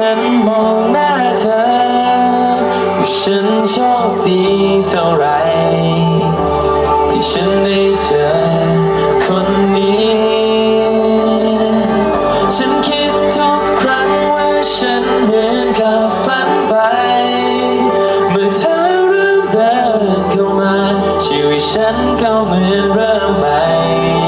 ฉันมองหน้าเธอว่าฉันโชคดีเท่าไร ที่ฉันได้เจอคนนี้ ฉันคิดทุกครั้งว่าฉันเหมือนกับฝันไป เมื่อเธอเริ่มเดินเข้ามา ชีวิตฉันก็เหมือนเริ่มใหม่